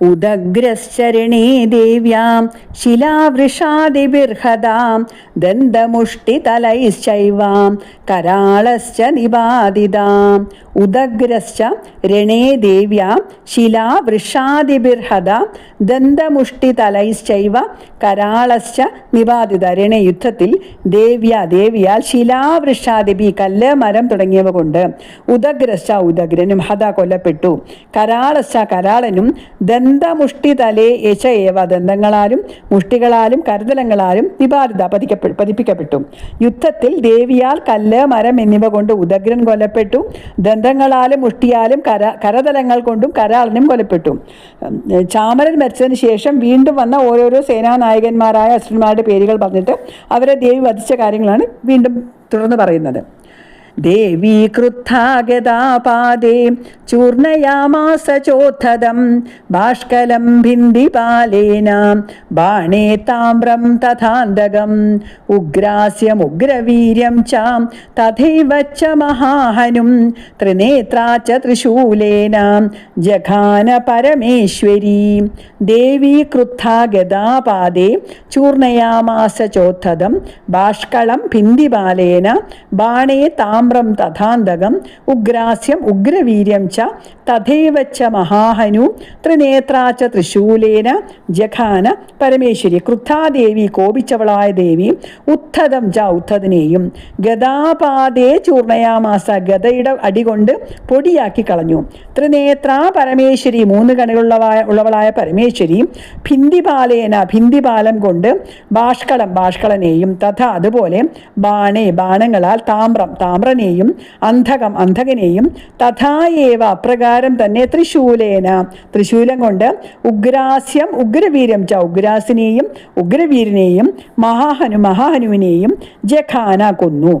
ഉദഗ്രശ്ചരണേ ദേവ്യാം ശിലാവൃഷാദിബിർഹതാം ദന്തമുഷ്ടിതലൈശ്ചൈവാം കരാളശ്ച നിപാതിതാം ഉദഗ്രശ്ച രണേ ദേവ്യാം ശിലാവൃഷാദിബിർഹത ദന്തമുഷ്ടിതലൈശ്ചൈവ കരാളശ്ച നിപാതിത രണേ യുദ്ധത്തിൽ ദേവ്യ ദേവിയാൽ ശിലാവൃഷാദിബി കല്ല് മരം തുടങ്ങിയവ കൊണ്ട് ഉദഗ്രശ്ച ഉദഗ്രനും ഹത കൊല്ലപ്പെട്ടു. കരാളശ്ച കരാളനും ദന്തമുഷ്ടിതലേ യശ ഏവ. ദന്തങ്ങളാലും മുഷ്ടികളാലും കരുതലങ്ങളാലും നിബാധിത പതിക്കപ്പെ പതിപ്പിക്കപ്പെട്ടു. യുദ്ധത്തിൽ ദേവിയാൽ കല്ല് മരം എന്നിവ കൊണ്ട് ഉദഗ്രൻ കൊല്ലപ്പെട്ടു. ദന്തങ്ങളാലും മുഷ്ടിയാലും കര കരതലങ്ങൾ കൊണ്ടും കരാളനും കൊല്ലപ്പെട്ടു. ചാമരൻ മരിച്ചതിന് ശേഷം വീണ്ടും വന്ന ഓരോരോ സേനാനായകന്മാരായ അസുരന്മാരുടെ പേരുകൾ പറഞ്ഞിട്ട് അവരെ ദേവി വധിച്ച കാര്യങ്ങളാണ് വീണ്ടും തുടർന്ന് പറയുന്നത്. ദേവീ ക്രുദ്ധാഗതാപാദേ ചൂർണയാമാസ ചോദ്ധതം ബാഷ്കലം ഭിന്ദിപാലേന ബാണേ താമ്രം തഥാന്തകം ഉഗ്രാസ്യമുഗ്രവീര്യം ച തഥൈവ ച മഹാഹനും ത്രിനേത്രാ ച ത്രിശൂലേന ജഘാന പരമേശ്വരീ. ദേവീ ക്രുദ്ധാഗതാപാദേ ചൂർണയാമാസ ചോദ്ധതം ബാഷ്കളം ഭിന്ദിപാലേന ബാണേ താമ്രം തഥാന്തകം ഉഗ്രാസ്യം ഉഗ്രവീര്യം ച തഥൈവ ച മഹാഹനു ത്രിനേത്രാ ച ത്രിശൂലേന ജഘാന പരമേശ്വരി കൃത്താദേവി കോപിച്ചവളായ ദേവി ഉത്ഥതം ച ഉത്ഥതിനെയും ഗതാപാതേ ചൂർണയാമാസ ഗതയുടെ അടികൊണ്ട് പൊടിയാക്കി കളഞ്ഞു. ത്രിനേത്ര പരമേശ്വരി മൂന്ന് കണികളുള്ളവായ ഉള്ളവളായ പരമേശ്വരി ഭിന്തിപാലേന ഭിന്തിപാലം കൊണ്ട് ബാഷ്കളം ബാഷ്കളനെയും തഥ അതുപോലെ ബാണേ ബാണങ്ങളാൽ താമ്രം താമ്രനെയും അന്ധകം അന്ധകനെയും തഥായേവ അപ്രകാരം തന്നെ തൃശൂലേന തൃശൂലം കൊണ്ട് ഉഗ്രാസ്യം ഉഗ്രവീരം ച ഉഗ്രാസിനെയും ഉഗ്രവീരനെയും മഹാഹനു മഹാഹനുവിനെയും ജഖാന കൊന്നു.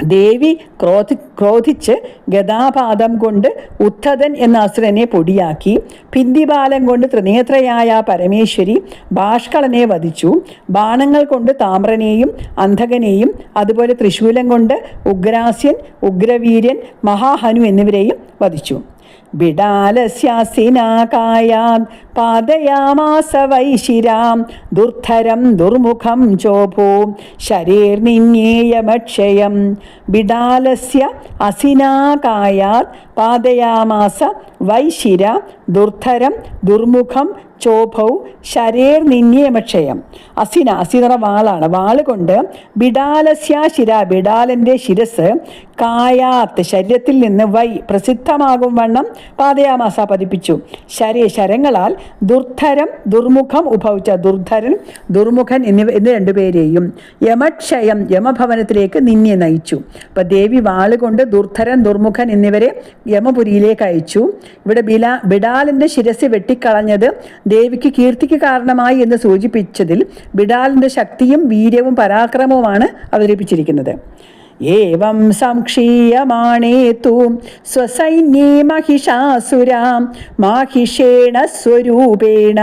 ദേവി ക്രോധി ക്രോധിച്ച് ഗതാപാദം കൊണ്ട് ഉദ്ധതൻ എന്ന അസുരനെ പൊടിയാക്കി പിന്തിബാലം കൊണ്ട് ത്രിനേത്രയായ പരമേശ്വരി ഭാഷ്കളനെ വധിച്ചു ബാണങ്ങൾ കൊണ്ട് താമ്രനെയും അന്ധകനെയും അതുപോലെ തൃശൂലം കൊണ്ട് ഉഗ്രാസ്യൻ ഉഗ്രവീര്യൻ മഹാഹനു എന്നിവരെയും വധിച്ചു. ബിഡാലസ്യാസിനാകായാത് പാതയാമാസ വൈശിരാം ദുർധരം ദുർമുഖം ചോഭോ ശരീർനിന്യേയമക്ഷയം ബിഡാലസ്യ അസിനാകായാത് പാതയാമാസ വൈശിര ദുർധരം ദുർമുഖം ചോഭൗ ശരേർ നിന്യമക്ഷയം അസിന അസിനറ വാളാണ്. വാൾ കൊണ്ട് ബിഡാലസ്യ ശിര ബിഡാലന്റെ ശിരസ് കായാത്ത് ശരീരത്തിൽ നിന്ന് വൈ പ്രസിദ്ധമാകും വണ്ണം പാതയാമാസ പതിപ്പിച്ചു. ശരീര ശരങ്ങളാൽ ദുർധരം ദുർമുഖം ഉഭവിച്ച ദുർധരൻ ദുർമുഖൻ എന്നിവ എന്ന് രണ്ടുപേരെയും യമക്ഷയം യമഭവനത്തിലേക്ക് നിന്നെ നയിച്ചു. അപ്പൊ ദേവി വാളുകൊണ്ട് ദുർധരൻ ദുർമുഖൻ എന്നിവരെ യമപുരിയിലേക്ക് അയച്ചു. ഇവിടെ ബിലാ ബിഡാലിന്റെ ശിരസ് വെട്ടിക്കളഞ്ഞത് ദേവിക്ക് കീർത്തിക്ക് കാരണമായി എന്ന് സൂചിപ്പിച്ചതിൽ ബിഡാലിന്റെ ശക്തിയും വീര്യവും പരാക്രമവുമാണ് അവതരിപ്പിച്ചിരിക്കുന്നത്. ഏവം സംക്ഷീയമാണേ തൂ സ്വസൈന്യേ മഹിഷാസുരാം മാഹിഷേണ സ്വരൂപേണ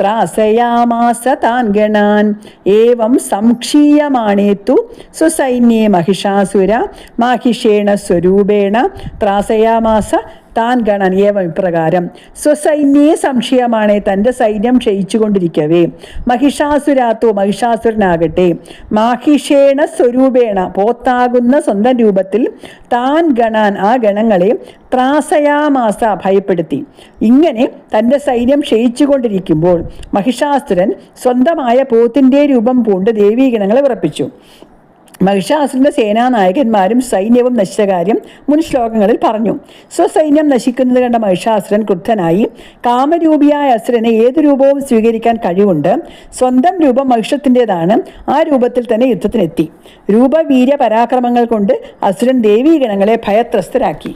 ത്രാസയാമാസ താൻ ഗണാൻ. ഏവം സംക്ഷീയമാണേ തു സ്വസൈന്യേ മഹിഷാസുര മാഹിഷേണ സ്വരൂപേണ ത്രാസയാമാസ താൻ ഗണനീയവ ഇപ്രകാരം സ്വസൈന്യേ സംശയമാണ് തന്റെ സൈന്യം ക്ഷയിച്ചുകൊണ്ടിരിക്കവേ. മഹിഷാസുരാത്തോ മഹിഷാസുരനാകട്ടെ. മാഹിഷേണ സ്വരൂപേണ പോത്താകുന്ന സ്വന്തം രൂപത്തിൽ താൻ ഗണാൻ ആ ഗണങ്ങളെ ത്രാസയാമാസ ഭയപ്പെടുത്തി. ഇങ്ങനെ തന്റെ സൈന്യം ക്ഷയിച്ചുകൊണ്ടിരിക്കുമ്പോൾ മഹിഷാസുരൻ സ്വന്തമായ പോത്തിന്റെ രൂപം പൂണ്ട് ദേവീഗണങ്ങളെ ഉറപ്പിച്ചു മഹിഷാസുരന്റെ സേനാനായകന്മാരും സൈന്യവും നശിച്ച കാര്യം മുൻ ശ്ലോകങ്ങളിൽ പറഞ്ഞു. സ്വസൈന്യം നശിക്കുന്നത് കണ്ട മഹിഷാസുരൻ ക്രുദ്ധനായി. കാമരൂപിയായ അസുരനെ ഏത് രൂപവും സ്വീകരിക്കാൻ കഴിവുണ്ട്. സ്വന്തം രൂപം മഹിഷത്തിന്റെതാണ്. ആ രൂപത്തിൽ തന്നെ യുദ്ധത്തിനെത്തി. രൂപവീര്യ പരാക്രമങ്ങൾ കൊണ്ട് അസുരൻ ദേവീഗണങ്ങളെ ഭയത്രസ്തരാക്കി